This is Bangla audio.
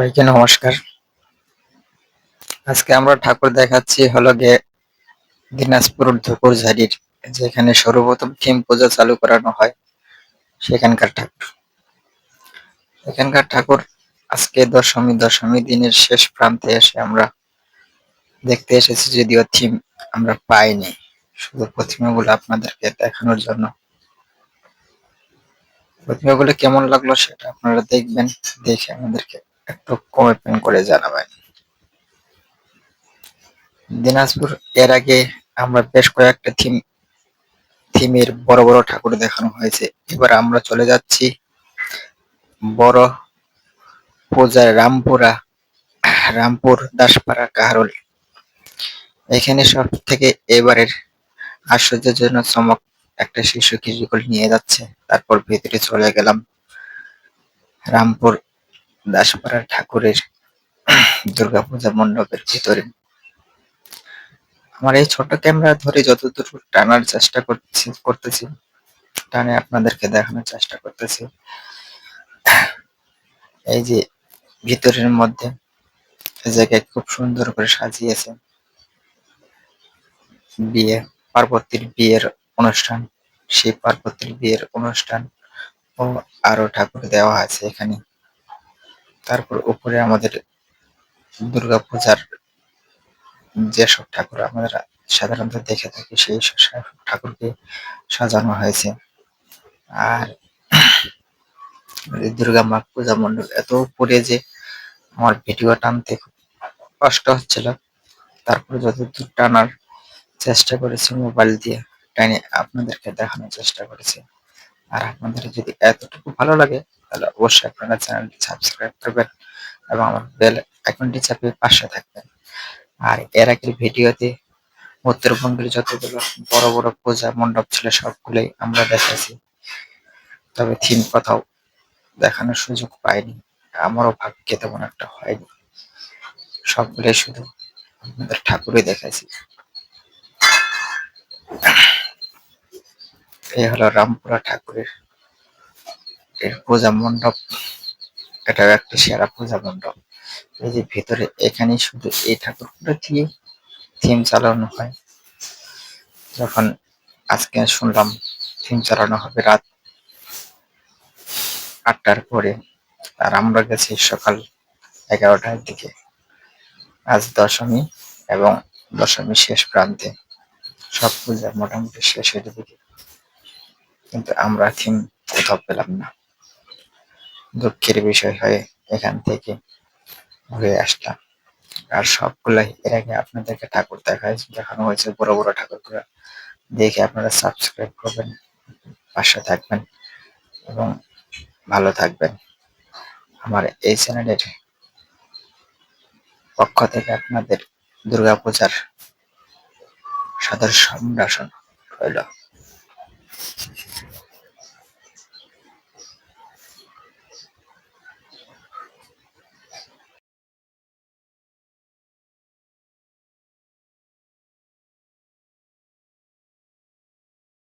সবাইকে নমস্কার। আজকে আমরা ঠাকুর দেখাচ্ছি হলো গিয়ে দিনাজপুর ধুপুরঝাড়ির যেখানে সর্বপ্রথম থিম পূজা চালু করানো হয় সেখানকার ঠাকুর। এখানকার ঠাকুর আজকে দশমী দশমী দিনের শেষ প্রান্তে এসে আমরা দেখতে এসেছি, যদিও থিম আমরা পাইনি, শুধু প্রতিমাগুলো আপনাদেরকে দেখানোর জন্য। প্রতিমাগুলো কেমন লাগল সেটা আপনারা দেখবেন, দেখে আমাদেরকে একটু কমেন্ট করে জানাবেন। দিনাজপুর এর আগে আমরা বেশ কয়েকটা থিম, থিমের বড় বড় ঠাকুর দেখানো হয়েছে। এবার আমরা চলে যাচ্ছি বড় পূজার রামপুরা, রামপুর দাসপাড়া কাহারুল। এখানে সব থেকে এবারের আশ্চর্যজনক চমক একটা শিশু কিশোর নিয়ে যাচ্ছে। তারপর ভেতরে চলে গেলাম রামপুর দাসপাড়ার ঠাকুরের দুর্গাপূজা মণ্ডপের ভিতরে। আমার এই ছোট ক্যামেরা ধরে যতদূর টানার চেষ্টা করছি, করতেছি, টানে আপনাদেরকে দেখানোর চেষ্টা করতেছি। এই যে ভিতরের মধ্যে জায়গায় খুব সুন্দর করে সাজিয়েছে। বিয়ে, পার্বতীর বিয়ের অনুষ্ঠান, সেই পার্বতীর বিয়ের অনুষ্ঠান ও আরও ঠাকুর দেওয়া আছে এখানে। তারপর উপরে আমাদের দুর্গাপূজার যেসব ঠাকুর আমরা সাধারণত দেখে থাকি, সেই সব ঠাকুরকে সাজানো হয়েছে। আর দুর্গা মা পূজা মণ্ডপ এত উপরে যে আমার ভিডিও টানতে কষ্ট হচ্ছিল। তারপরে যতদূর টানার চেষ্টা করেছি, মোবাইল দিয়ে টাইনে আপনাদেরকে দেখানোর চেষ্টা করেছি। আর আপনাদের যদি এতটুকু ভালো লাগে তাহলে অবশ্যই আপনারা চ্যানেলটি সাবস্ক্রাইব করবেন এবং আমার বেল আইকনটি চাপিয়ে পাশে থাকবেন। আর এর আগের ভিডিওতে উত্তরবঙ্গের যতগুলো বড় বড় পূজা মণ্ডপ ছিল, সবগুলোই আমরা দেখেছি তবে থিম কোথাও দেখানোর সুযোগ পাইনি, আমারও ভাগ্যে তেমন একটা হয়নি। সবগুলোই শুধু আমাদের ঠাকুরই দেখেছি এই হলো রামপুরা ঠাকুরের পূজা মণ্ডপ। এটাও একটি সেরা পূজা মণ্ডপ। এই যে ভিতরে এখানে শুধু এই ঠাকুরগুলো দিয়ে থিম চালানো হয়। যখন আজকে শুনলাম থিম চালানো হবে রাত আটটার পরে, আর আমরা গেছি সকাল এগারোটার দিকে। আজ দশমী এবং দশমী শেষ প্রান্তে। সব পূজা মোটামুটি শেষের দিকে। কিন্তু আমরা থিম কোথাও পেলাম না। দুঃখের বিষয় হয়ে এখান থেকে ঘুরে আসলাম। আর সবগুলাই এর আগে আপনাদেরকে ঠাকুর দেখা দেখানো হয়েছে বড় বড় ঠাকুরগুলো। দেখে আপনারা সাবস্ক্রাইব করবেন, পাশে থাকবেন এবং ভালো থাকবেন। আমার এই চ্যানেলের পক্ষ থেকে আপনাদের দুর্গাপূজার সাদর সম্ভাষণ রইল।